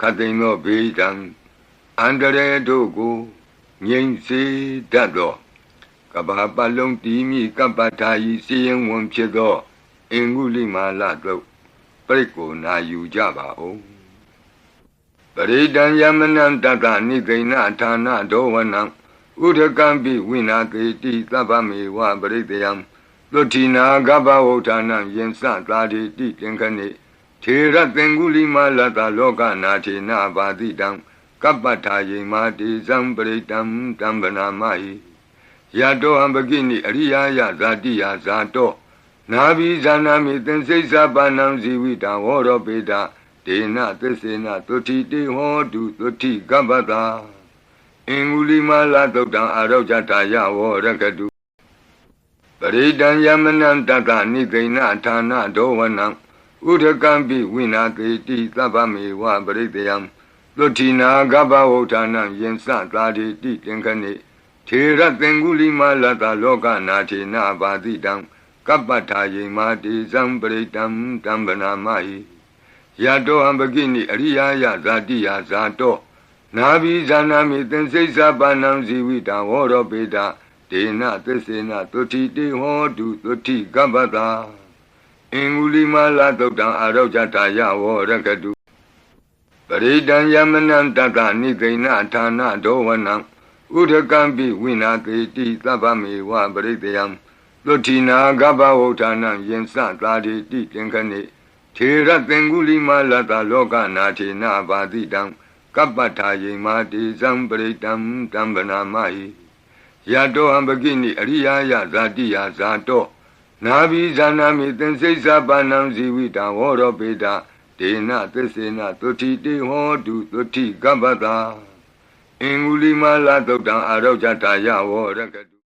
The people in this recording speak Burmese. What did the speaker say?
ခတ်သိမ်းသောဘေးဒံအန္တရာယ်တို့ကိုငြိမ်စေတတ်သောကဘာပတ်လုံးတီးမိကပ္ပထာယီစီရင်ဝင်ဖြစ်သောအင်္ဂုလိမာလတို့ပြိတ်ကိုနာယူကြပါဦးပရိဒံယမနံတတနိသိဏဌာနဒောဝနံဥဒကံပိဝိနာကေတိသဗ္ဗမေဝပရိတယံသုတိနာကပ္ပဝုဌာနံယင်စသာတိတိသင်္ခနေ ထေရသင်္ကုလိမာလတလောကနာထေနဘာတိတံကပ္ပထာယေမာတိဇံပရိတံတံဗနာမဟိယတောဟံပကိနိအရိယာယဇာတိယဇာတောနာဘိဇာနာမိသင်္စိစ္ဆပါဏံဇီဝိတံဝရောပေတဒေနသစ္စေနသုတိတေဟောတုသုတိကပ္ပတာအင်္ဂုလိမာလသုတ်တံအာရောဇတာယဝရကတုပရိဒံယမနံတတနိသိဏဌာနဒောဝနံ ဥဒကံပိဝိနာကေတိသဗ္ဗမေဝပရိတယံသုတိနာကပ္ပဝုဌာနံယင်စသာတိတိသင်္ခနေထေရသင်္ကုလိမာလတလောကနာထေနဘာတိတံကပ္ပထာယေမာတိဇံပရိတံတံဗနာမဟိယတောဟံပကိနိအရိယာယဇာတိယဇာတောနာဘိဇာနာမိသင်္စိစ္ဆပါဏံဇီဝိတံဝရောပေတဒေနသစ္စေနသုတိတေဟောတုသုတိကပ္ပတာ အင်္ဂုလိမာလသုတ်တံအာရောဇတာယဝရကတုပရိဒံယမနံတတနိသိဏဌာနဒောဝနံဥဒကံပိဝိနာကေတိသဗ္ဗမေဝပရိတယံသုတိနာကပ္ပဝုဌာနံယင်စသာတိတိသင်္ခနေထေရသင်္ကုလိမာလတလောကနာထေနဘာတိတံကပ္ပထာယေမာတိဇံပရိတံတံဗနာမဟိယတောဟံပကိနိအရိယာယဇာတိယဇာတော နာဘိဇာနာမိသင်္စိစ္ဆပါဏံဇီဝိတံဝရောပေတဒေနသစ္စေနသုတိတေဟောတုသုတိကပ္ပတာအင်္ဂုလိမာလသုတ်တံအာရောဇတာယဝရကတု